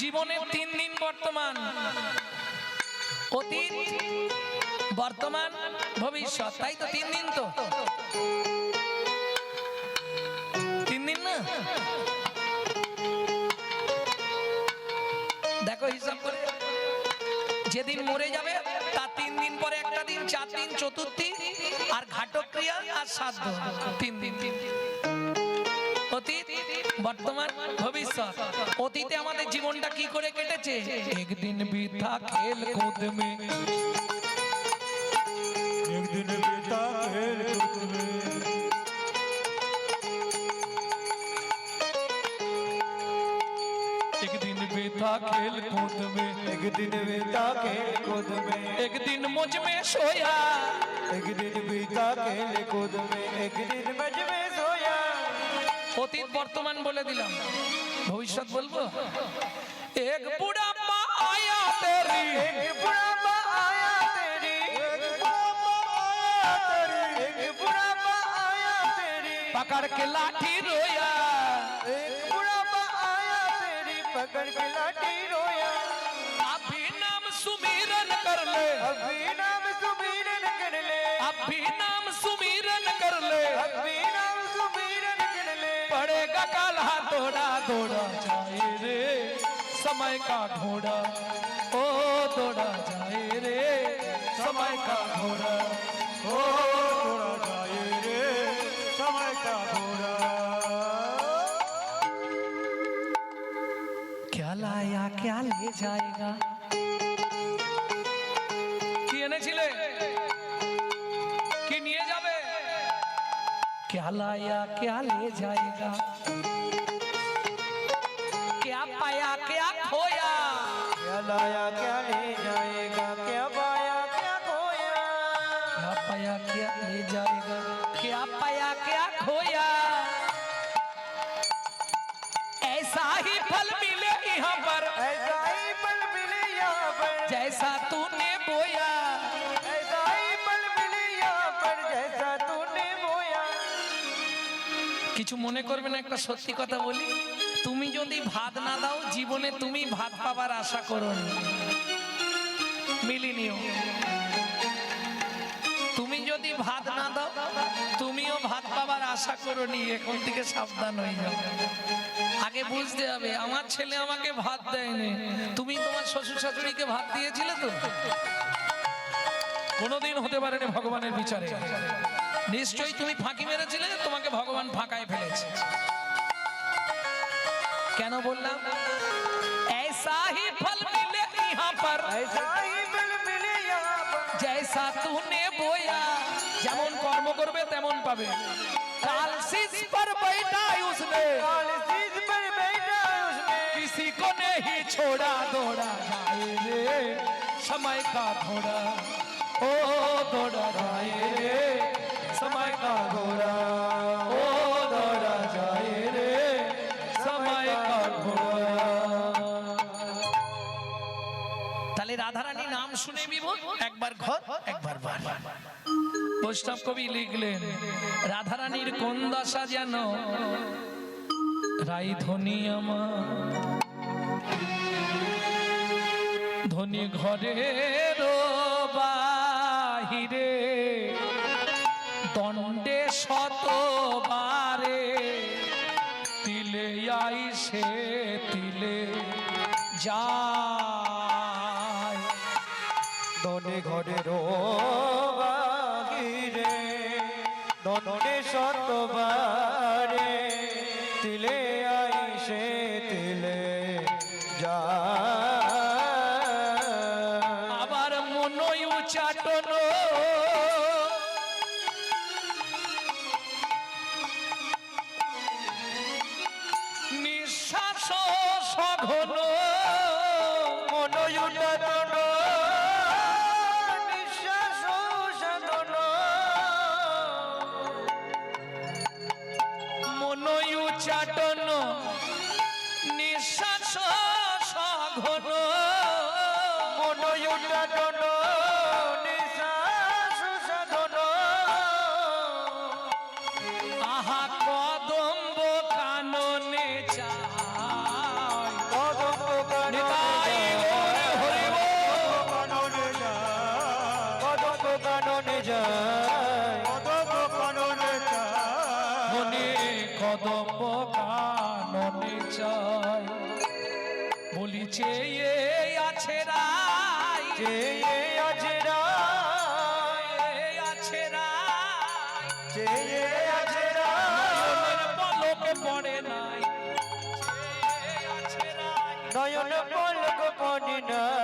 জীবনের তিন দিন বর্তমান। অতীত, বর্তমান, ভবিষ্যৎ, তাই তো তিন দিন তো। তিন দিন না? দেখো হিসাব করে। যেদিন মরে যাবে, তার তিন দিন পরে একটা দিন, চার দিন, চতুর্থী, আর ঘাটক্রিয়া আর শ্রাদ্ধ তিন দিন তিন দিন। অতীত বর্তমান ভবিষ্যৎ অতীতে আমাদের জীবনটা কি করে কেটেছে একদিন বিথা খেল কুদ মে एक दिन बीता खेल कूद में एक दिन बिता खेल कूद में एक दिन बीता खेल कूद में एक दिन मुझ में सोया एक दिन बीता खेल कूद में एक दिन मज में सोया অতীত বর্তমান বলে দিলাম ভবিষ্যৎ বলবো এক বুড়া মা আয়া তেরি एक बुढ़ापा आया तेरी एक बुढ़ापा आया तेरी एक बुढ़ापा आया तेरी पकड़ के लाठी रोया एक बुढ़ापा आया तेरी पकड़ के लाठी रोया अभी नाम सुमिरन कर ले अभी नाम सुमीरन कर ले अभी नाम सुमिरन कर ले अभी काला दौड़ा दौड़ा जाए रे। समय का घोड़ा, ओ दौड़ा जाए रे। समय का घोड़ा, ओ थोड़ा जाए रे। समय का घोड़ा। क्या लाया, क्या ले जाएगा? क्या लाया क्या ले जाएगा? क्या पाया क्या खोया? क्या लाया কিছু মনে করবে না, একটা সত্যি কথা বলি। তুমি যদি ভাত না দাও, জীবনে তুমি ভাত পাবার আশা করো মিলিনিও তুমি যদি ভাত না দাও, তুমিও ভাত পাবার আশা করো নি। এখন থেকে সাবধান হয়ে যাও। আগে বুঝতে হবে, আমার ছেলে আমাকে ভাত দেয়নি। তুমি তোমার শ্বশুর শাশুড়িকে ভাত দিয়েছিলে তো? কোনোদিন হতে পারেনি ভগবানের বিচারে। নিশ্চয়ই তুমি ফাঁকি মেরেছিলে তোমাকে ভগবান ফাঁকায় ফেলেছে কেন বললাম ऐसा ही फल मिले यहाँ पर ऐसा ही पल मिले यहाँ पर जैसा तूने बोया যেমন কর্ম করবে তেমন পাবে কাল শীষ पर बैठा उसने काल चीज पर बैठा उसने किसी को नहीं छोड़ा दौड़ा जाए रे समय का घोड़ा ओ दौड़ा जाए रे তাহলে রাধারানী নাম শুনে একবার ঘর, একবার বৈষ্ণব কবি লিখলেন, রাধারানীর কোন দশা যেন রাই ধনী আমার? ধনী ঘরে বাহিরে দণ্ডে শতবারে, তিলে আইসে তিলে যায়। দনে ঘরে রে দনে শতবারে, তিলে আইসে তিলে যা চেয়ে আছে রাই যে আছে রায় আছে রাই যে আছে রায়। পলকে পড়ে নাই চেয়ে আছে রাই নয়ন পলক পড়ে নাই।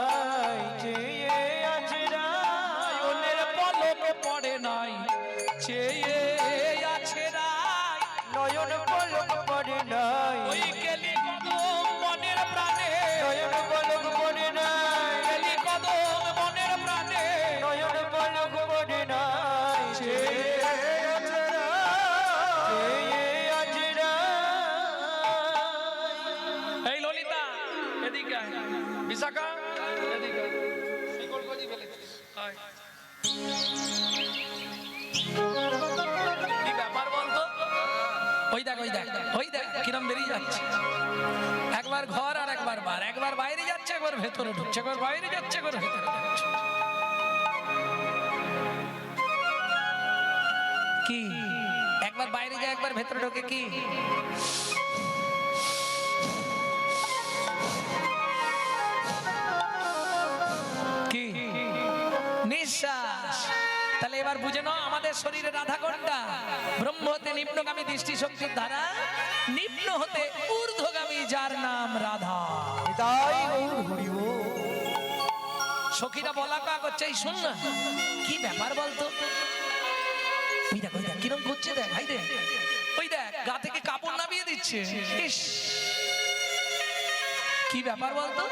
ওই দেখ ওই দেখ ওই দেখ, কিরম বেরিয়ে যাচ্ছে। একবার ঘর আর একবার বার, একবার বাইরে যাচ্ছে, একবার ভেতরে ঢুকছে, একবার বাইরে যাচ্ছে, একবার ভেতরে কি? একবার বাইরে যায়, একবার ভেতরে ঢোকে কি? আমাদের শরীরে রাধা কোনটা ব্রহ্ম হতে নিম্নগামী দৃষ্টি শক্তির ধারা নিম্ন হতে ঊর্ধ্বগামী যার নাম রাধা। তাই। সখীরা বলা কা করছে এই শুন না কি ব্যাপার বলতো? ওই দেখ ওই দেখ কিরম করছে দেখ ভাই দেখ। ওই দেখ গা থেকে কাপড় নামিয়ে দিচ্ছে। ইস কি ব্যাপার বলতো?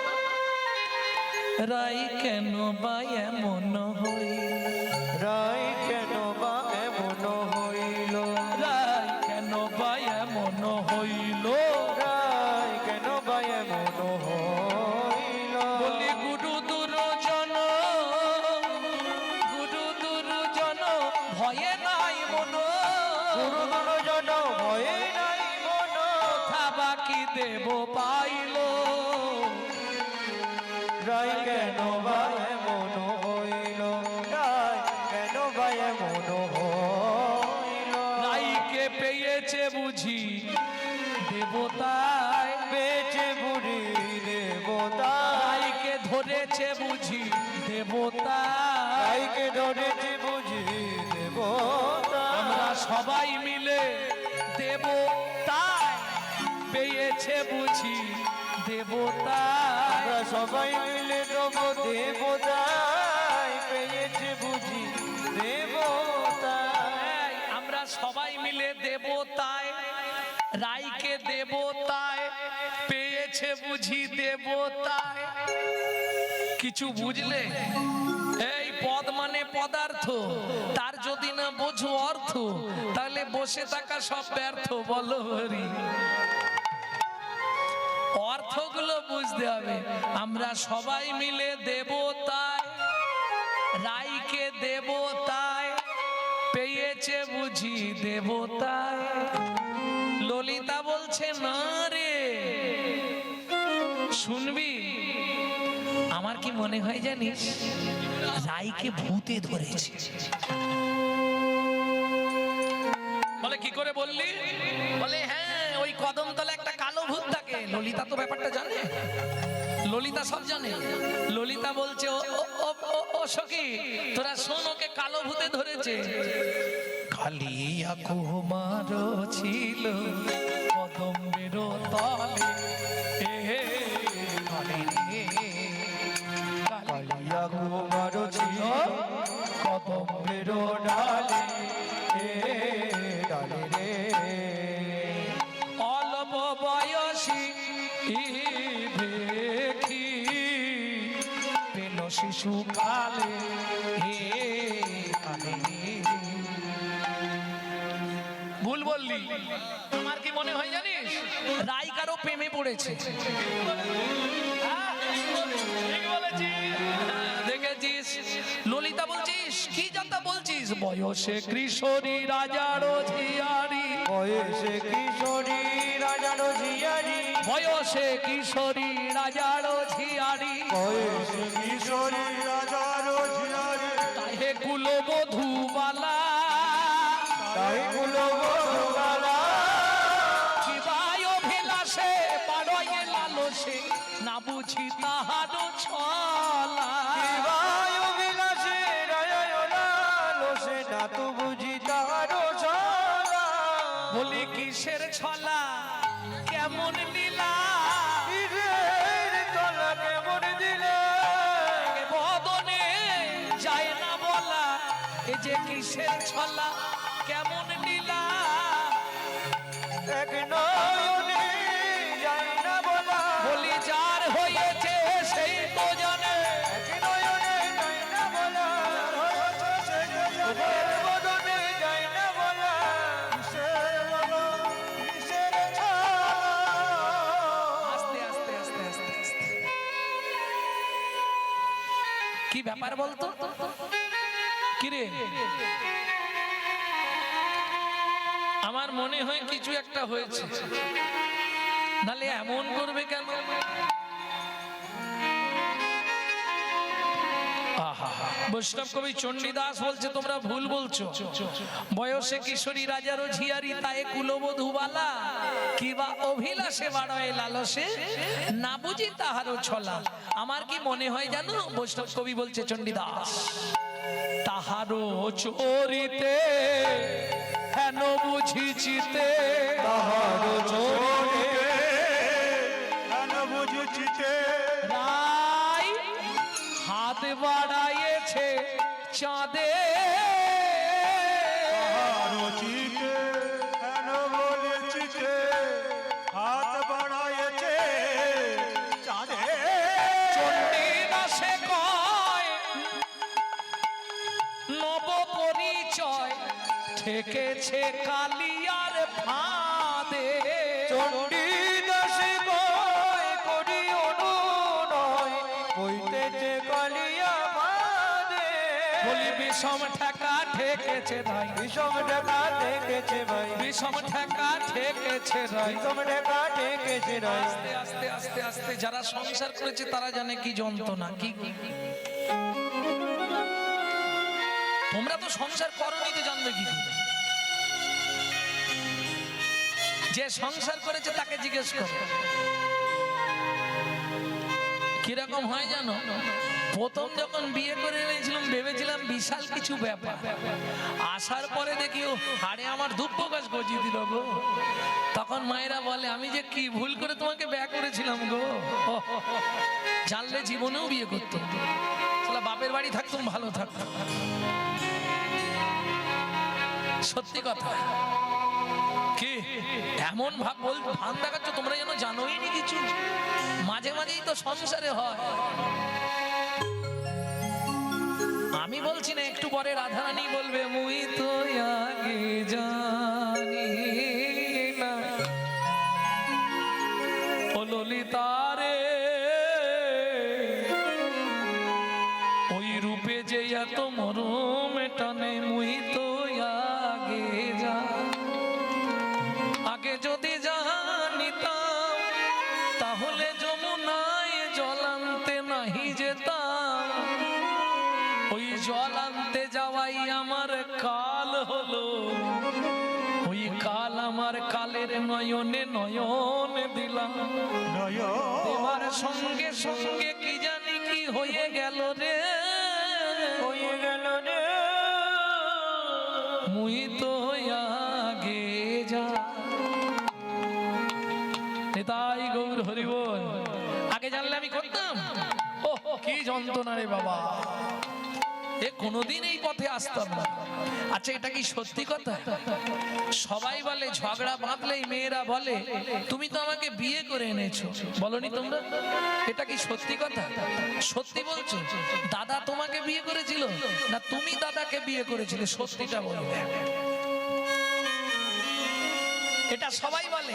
রাই কেন বা এমন হইল? রায় কেন বা এমন হইল? রাই কেন বা এমন হইল? রায় কেন বা এমন হইল? বলি গুরু দুর্জন গুরু দুর্জন ভয়ে নাই মন। গুরুগুণ জন ভয়ে নাই মন। কথা বাকি দেব পাইল। রায়কে ধরেছে বুঝি দেবতা। আমরা সবাই মিলে দেবতায় পেয়েছে বুঝি আমরা সবাই মিলে দেব দেবতায় পেয়েছে বুঝি দেবতায় আমরা সবাই মিলে দেবতায় রাইকে দেবতায় পেয়েছে বুঝি দেবতায় কিছু বুঝলে? এই পদ মানে পদার্থ। তার যদি না বোঝো অর্থ, তাহলে বসে থাকা সব ব্যর্থ, বলো হরি। অর্থগুলো বুঝতে হবে। আমরা সবাই মিলে দেবতায়, রাইকে দেবতায়, পেয়েছে বুঝি দেবতায়। ললিতা বলছে, না রে, শুনবি? আমার কি মনে হয় জানিস? রাইকে ভূতে ধরেছে। বলে কি করে বললি? বলে হ্যাঁ ওই কদমতলে একটা কালো ভূত থাকে। ললিতা তো ব্যাপারটা জানে। ললিতা সব জানে। ললিতা বলছে ও ও তোরা শোন ওকে কালো ভূতে ধরেছে। কালিয়া কুমার ছিল। হে ভুল বললি। আমার কি মনে হয় জানিস? রাই কারও প্রেমে পড়েছে। দেখেছিস? ললিতা বলছিস কি যাতা বলছিস? বয়সে কিশোরী রাজার ঝিয়ারি বয়সে কিশোরী রাজার ঝিয়ারি বয়সে কিশোরী রাজার ঝিয়ারি বয়সে শরীর রাজার ঝিয়ারি তাহে কুলবধূ কিসের ছলা? কেমন লীলা? এক নয়নে যায় না বলা। বলি যার হয়েছে সেই তো জানে। এক নয়নে যায় না বলা। এক বদনে যায় না আস্তে আস্তে আস্তে আস্তে আস্তে। কি ব্যাপার বলতো? আমার মনে হয় কিছু একটা হয়েছে। নালে এমন করবে কেন? বৈষ্ণব কবি চণ্ডীদাস বলছে, তোমরা ভুল বলছো। বয়সে কিশোরী রাজারও ঝিয়ারি, তাই বালা কিবা অভিলাষে বাড়ায় লালসে, না বুঝি তাহারও ছলা। আমার কি মনে হয় জানো, বৈষ্ণব কবি বলছে চণ্ডীদাস তাহারও চরিতে হেন বুঝিছিতে চরিতে হাত বাড়াইছে নাই হাত ঠেকেছে কালিয়ার ফাঁদে। চণ্ডীদাসে কয় করি অনুনয় হইতেছে কালিয়া বাদে বলি বিষম ঠেকা ঠেকেছে ভাই। বিষম ঢাকা দেখেছে ভাই। বিষম ঠেকা ঠেকেছে ভাই। বিষম ঢাকা দেখেছে ভাই। আস্তে আস্তে আস্তে আস্তে যারা সংসার করেছে তারা জানে কি যন্ত্রণা কি কি কি। তোমরা তো সংসার করনি তো জানবে কি করে? যে সংসার করেছে তাকে জিজ্ঞেস করো। কীরকম হয় জানো? প্রথম যখন বিয়ে করে নিয়েছিলাম ভেবেছিলাম বিশাল কিছু ব্যাপার। আসার পরে দেখি হাড়ে আমার দুঃখ গাছ গজিয়ে দিল গো। তখন মায়েরা বলে, আমি যে কি ভুল করে তোমাকে ব্যয় করেছিলাম গো? জানলে জীবনেও বিয়ে করতো। বাপের বাড়ি থাকতুম ভালো থাকতাম সত্যি কথা। কি? এমন ভাব বল, ভান দেখাচ্ছ, তোমরা যেন জানোই নি কিছু। মাঝে মাঝেই তো সংসারে হয়। আমি বলছি না, একটু পরে রাধারানী বলবে, মুই তো আগে জানি। কালের নয়নে নয়ন দিলাম। তোমার সঙ্গে সঙ্গে কি জানি কি হয়ে গেল রে। হয়ে গেল রে। মুই তো আগে যা। তাই গৌর হরিবল। আগে জানলে আমি করতাম। ও কি যন্ত্রণা রে বাবা। এ কোনোদিন এই পথে আসতাম না। আচ্ছা এটা কি সত্যি কথা? সবাই বলে, ঝগড়া বাঁধলেই মেয়েরা বলে, তুমি তো আমাকে বিয়ে করে এনেছো। বলনি তোমরা? এটা কি সত্যি কথা? সত্যি বলছো? দাদা তোমাকে বিয়ে করেছিল? না, তুমি দাদাকে বিয়ে করেছিলে? সত্যিটা বলবে এটা সবাই বলে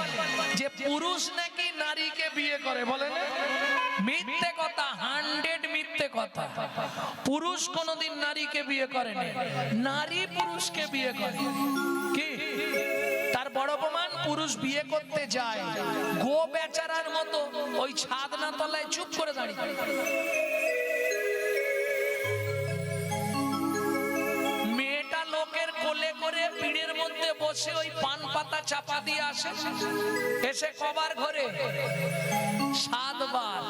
যে, পুরুষ নাকি নারীকে বিয়ে করে? বলে না? মিথ্যে কথা, হান্ড্রেড মিথ্যে কথা। পুরুষ কোনোদিন নারীকে বিয়ে করে না। নারী পুরুষকে বিয়ে করে কি? তার বড় প্রমাণ, পুরুষ বিয়ে করতে যায়। গো বেচারার মতো ওই ছাদনা তলায় চুপ করে দাঁড়িয়ে মেয়েটা লোকের কোলে করে পিড়ের মধ্যে বসে ওই পান পাতা চাপা দিয়ে আসে। এসে কবার ঘরে সাতবার।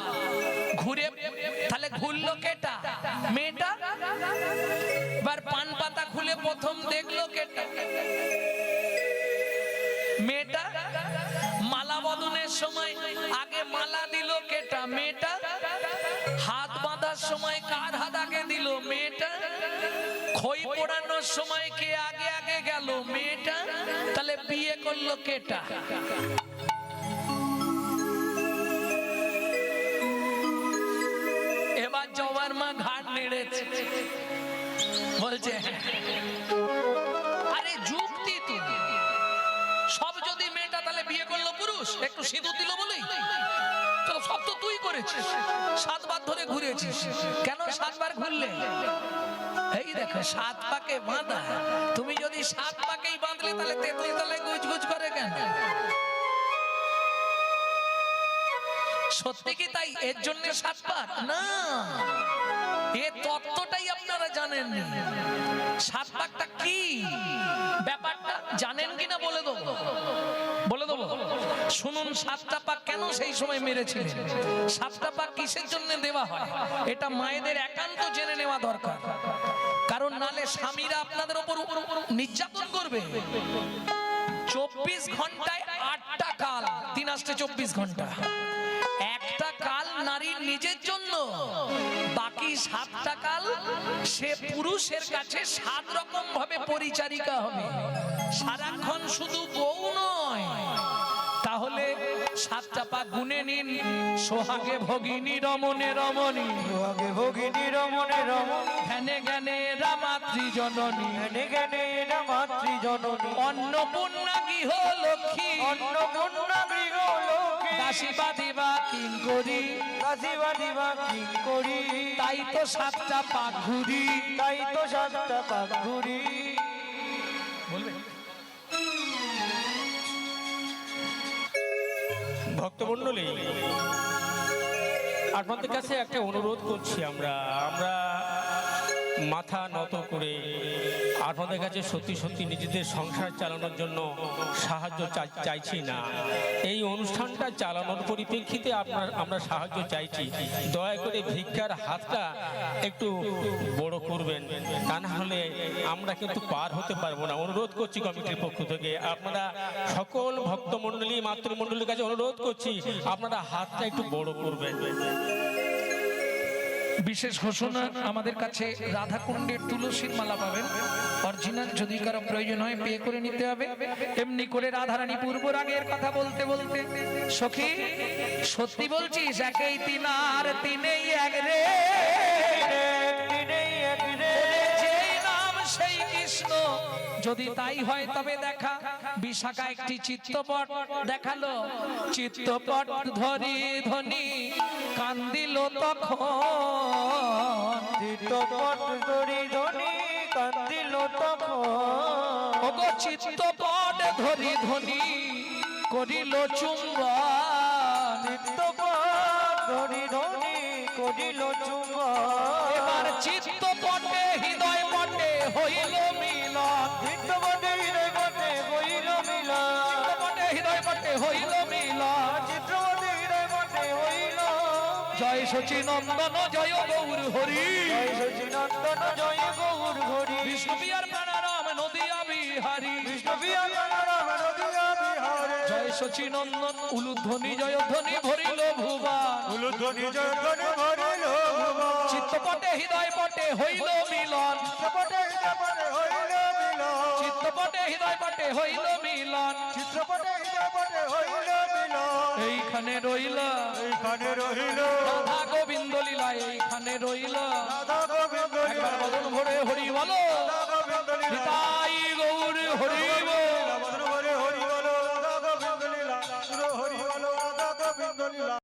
ঘুরে, তাহলে ঘুরলো কেটা? মেয়েটা? এবার পান পাতা খুলে প্রথম দেখল কেটা। মেয়েটা? মালা বদনের সময় আগে মালা দিল কেটা। মেয়েটা? হাত বাঁধার সময় কার হাত আগে দিল? মেয়েটা? খই পোড়ানোর সময় কে আগে আগে গেল? মেয়েটা? তাহলে বিয়ে করল কেটা? বলছে, আরে যুক্তি তো সব যদি মেয়েটা তাহলে বিয়ে করল পুরুষ, একটু সিঁদুর দিল বলেই। তো সব তো তুই করেছিস। সাতবার ধরে ঘুরেছিস। কেন সাতবার ঘুরলে? এই দেখো, সাত পাকে বাঁধা। তুমি যদি সাত পাকেই বাঁধলে, তাহলে তেতুল তালে গুজ গুজ করে কেন? সত্যি কি তাই? এর জন্য সাত পাক? না। এ তত্ত্বটাই আপনারা জানেন। ব্যাপারটা জানেন বলে দেবো। বলে দেবো। শুনুন সাতটা কেন সেই সময় সাতটা কিসের দেওয়া এটা মায়েদের একান্ত জেনে নেওয়া দরকার। কারণ নালে স্বামীরা আপনাদের উপর নির্যাতন করবে। চব্বিশ ঘন্টায় আটটা কাল। তিন আসতে চব্বিশ ঘণ্টা। একটা কাল নারীর নিজের জন্য। সাতটা কাল সে পুরুষের কাছে সাত রকম ভাবে পরিচারিকা হবে। সারাক্ষণ শুধু বউ নয়। তাহলে সাতটা পা গুনে নিন সোহাগে ভগিনী রমণে রমণী। আগে ভগিনী রমণে রমণী। ধ্যানে জ্ঞানে রামাত্রি জননী। জ্ঞানে জ্ঞানে না মাতৃ জননী। অন্নপূর্ণা গৃহ লক্ষ্মী। অন্নপূর্ণা গৃহ লোকে দাসিবা দিবা কিং করি। দাসিবা দিবা কি করি। তাই তো সাতটা পা ঘুরি। তাই তো সাতটা পাক ঘুরি। ভক্তমণ্ডলী আপনাদের কাছে একটা অনুরোধ করছি আমরা। আমরা মাথা নত করে আপনাদের কাছে সত্যি সত্যি নিজেদের সংসার চালানোর জন্য সাহায্য চাইছি না। এই অনুষ্ঠানটা চালানোর পরিপ্রেক্ষিতে আপনার, আমরা সাহায্য চাইছি। দয়া করে ভিক্ষার হাতটা একটু বড় করবেন, তা না হলে আমরা কিন্তু পার হতে পারব না। অনুরোধ করছি কমিটির পক্ষ থেকে, আপনারা সকল ভক্তমণ্ডলী, মাতৃমণ্ডলীর কাছে অনুরোধ করছি, আপনারা হাতটা একটু বড় করবেন। বিশেষ ঘোষণা, আমাদের কাছে রাধাকুণ্ডের তুলসীর মালা পাবেন। অরিজিনাল যদি কারও প্রয়োজন হয় পে করে নিতে হবে। এমনি করে রাধারানী পূর্ব রাগের কথা বলতে বলতে, সখী, সত্যি বলছিস, একেই তিন আর তিনেই এক রে। যেই নাম সেই কৃষ্ণ। যদি তাই হয়, তবে দেখা। বিশাখা একটি চিত্তপট দেখাল। চিত্তপট ধরি ধনি কান্দিল তখন। চিত্তপট ধরি ধনি কান্দিল তখন। ওগো চিত্তপট ধরি ধনি করিল চুম্বন চিত্তপট ধরি ধনি করিল চুম্বন জয় শচী নন্দন জয় গৌর হরি জয় সচিনন্দন জয় গৌর হরি বিষ্ণু বিহার প্রাণারাম নদিয়া বিহারী বিষ্ণুবিয়া প্রাণারাম রবিয়া বিহারে জয় শচী নন্দন উলুধ্বনি জয় ধ্বনি ভরিল ভুবান উলুধ্বনি জয়ধ্বনি ভরিল ভুবন। চিত্তপটে হৃদয় পটে হইল মিলন চিত্রপটে হৃদয়পটে হইল মিলন। চিত্তপটে হৃদয় পটে হইল মিলন চিত্রপটে হৃদয়পটে হইল মিলন। এইখানে রইলা। এইখানে রইল। রাধা গোবিন্দ লীলা এইখানে রইলা। রাধা গোবিন্দ লীলা। বদন ভরে হরি বলো। হরি বলো। রাধা গোবিন্দ লীলা। রাধা গোবিন্দ লীলা।